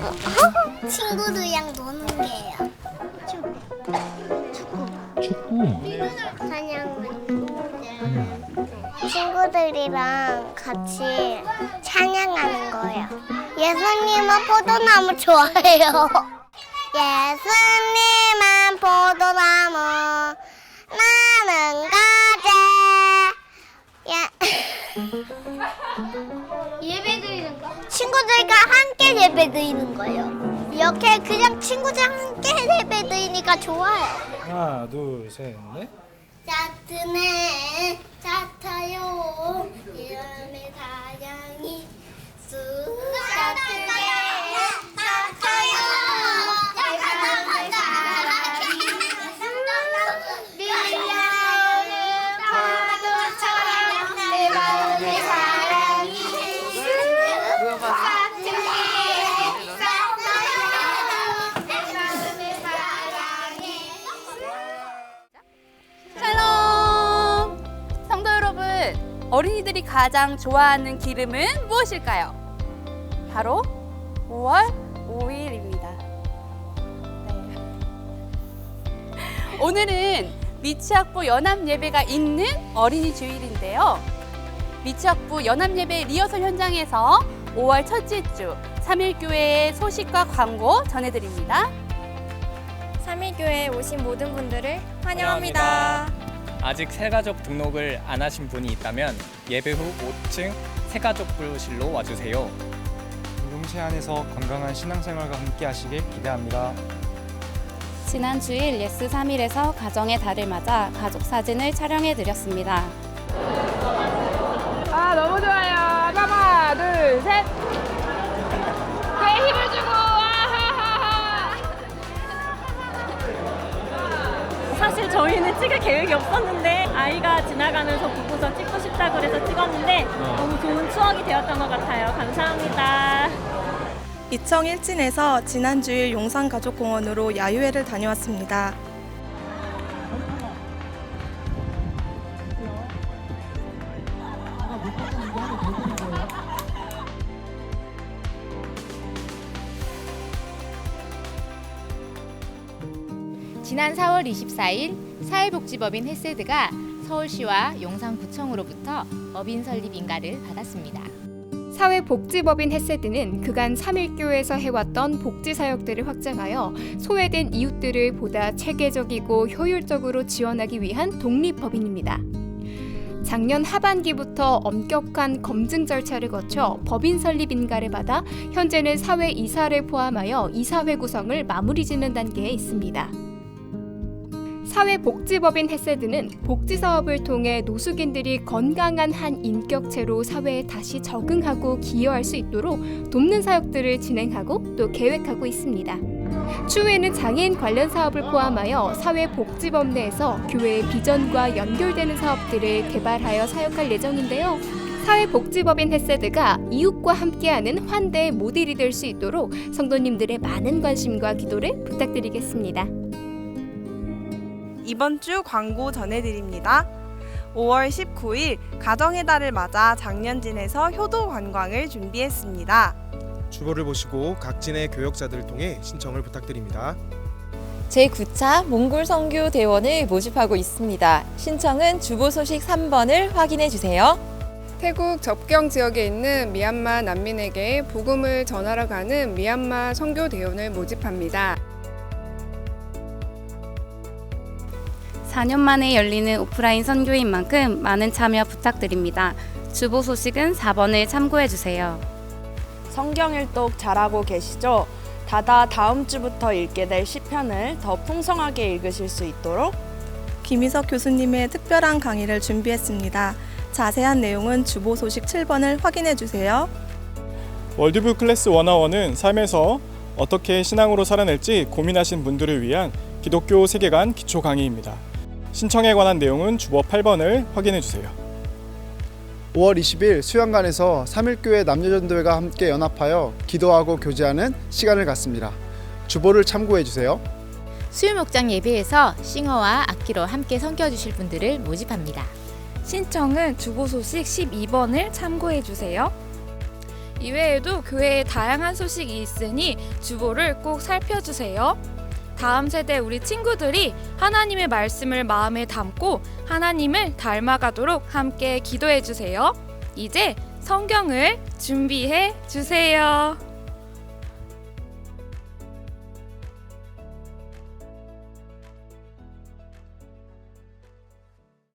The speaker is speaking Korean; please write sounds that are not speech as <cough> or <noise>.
거. 친구들이랑 노는 게요. 축구. 축구. 찬양은 친구들이랑 같이 찬양하는 거예요. 예수님은 포도나무 좋아해요. 예수님은 포도나무 나는 가재. 예. <laughs> 예배 드리는 거. 친구들과 함께 예배 드리는 거예요. 이렇게 그냥 친구들과 함께 예배 드리니까 좋아요. 하나, 둘, 셋, 넷. 따뜻해 따타요 어린이들이 가장 좋아하는 기름은 무엇일까요? 바로 5월 5일입니다. 오늘은 미치학부 연합 예배가 있는 어린이 주일인데요. 미치학부 연합 예배 리허설 현장에서 5월 첫째 주 3일교회의 소식과 광고 전해드립니다. 3일교회에 오신 모든 분들을 환영합니다. 아직 새가족 등록을 안 하신 분이 있다면 예배 후 5층 새가족 부실로 와주세요. 공동체 안에서 건강한 신앙생활과 함께 하시길 기대합니다. 지난 주일 예스 3일에서 가정의 달을 맞아 가족 사진을 촬영해 드렸습니다. 아 너무 좋아요. 하나 둘 셋. 사실 저희는 찍을 계획이 없었는데 아이가 지나가면서 보고서 찍고 싶다 그래서 찍었는데 너무 좋은 추억이 되었던 것 같아요. 감사합니다. 이청 일진에서 지난 주일 용산가족공원으로 야유회를 다녀왔습니다. 지난 4월 24일 사회복지법인 헬세드가 서울시와 용산구청으로부터 법인 설립 인가를 받았습니다. 사회복지법인 헬세드는 그간 3일교에서 해왔던 복지 사역들을 확장하여 소외된 이웃들을 보다 체계적이고 효율적으로 지원하기 위한 독립법인입니다. 작년 하반기부터 엄격한 검증 절차를 거쳐 법인 설립 인가를 받아 현재는 사회 이사를 포함하여 이사회 구성을 마무리 짓는 단계에 있습니다. 사회복지법인 헬세드는 복지 사업을 통해 노숙인들이 건강한 한 인격체로 사회에 다시 적응하고 기여할 수 있도록 돕는 사역들을 진행하고 또 계획하고 있습니다. 추후에는 장애인 관련 사업을 포함하여 사회복지법 내에서 교회의 비전과 연결되는 사업들을 개발하여 사역할 예정인데요. 사회복지법인 헬세드가 이웃과 함께하는 환대의 모델이 될 수 있도록 성도님들의 많은 관심과 기도를 부탁드리겠습니다. 이번 주 광고 전해드립니다. 5월 19일 가정의 달을 맞아 장년진에서 효도 관광을 준비했습니다. 주보를 보시고 각 진의 교역자들을 통해 신청을 부탁드립니다. 제9차 몽골 선교 대원을 모집하고 있습니다. 신청은 주보 소식 3번을 확인해 주세요. 태국 접경 지역에 있는 미얀마 난민에게 복음을 전하러 가는 미얀마 선교 대원을 모집합니다. 4년 만에 열리는 오프라인 선교인 만큼 많은 참여 부탁드립니다. 주보 소식은 4번을 참고해 주세요. 성경 일독 잘하고 계시죠? 다다 다음 주부터 읽게 될 시편을 더 풍성하게 읽으실 수 있도록 김희석 교수님의 특별한 강의를 준비했습니다. 자세한 내용은 주보 소식 7번을 확인해 주세요. 월드뷰 클래스 101은 삶에서 어떻게 신앙으로 살아낼지 고민하신 분들을 위한 기독교 세계관 기초 강의입니다. 신청에 관한 내용은 주보 8번을 확인해 주세요. 5월 20일 수양관에서 3일교회 남녀전도회가 함께 연합하여 기도하고 교제하는 시간을 갖습니다. 주보를 참고해 주세요. 수유목장 예배에서 싱어와 악기로 함께 섬겨 주실 분들을 모집합니다. 신청은 주보 소식 12번을 참고해 주세요. 이외에도 교회에 다양한 소식이 있으니 주보를 꼭 살펴주세요. 다음 세대 우리 친구들이 하나님의 말씀을 마음에 담고 하나님을 닮아가도록 함께 기도해 주세요. 이제 성경을 준비해 주세요.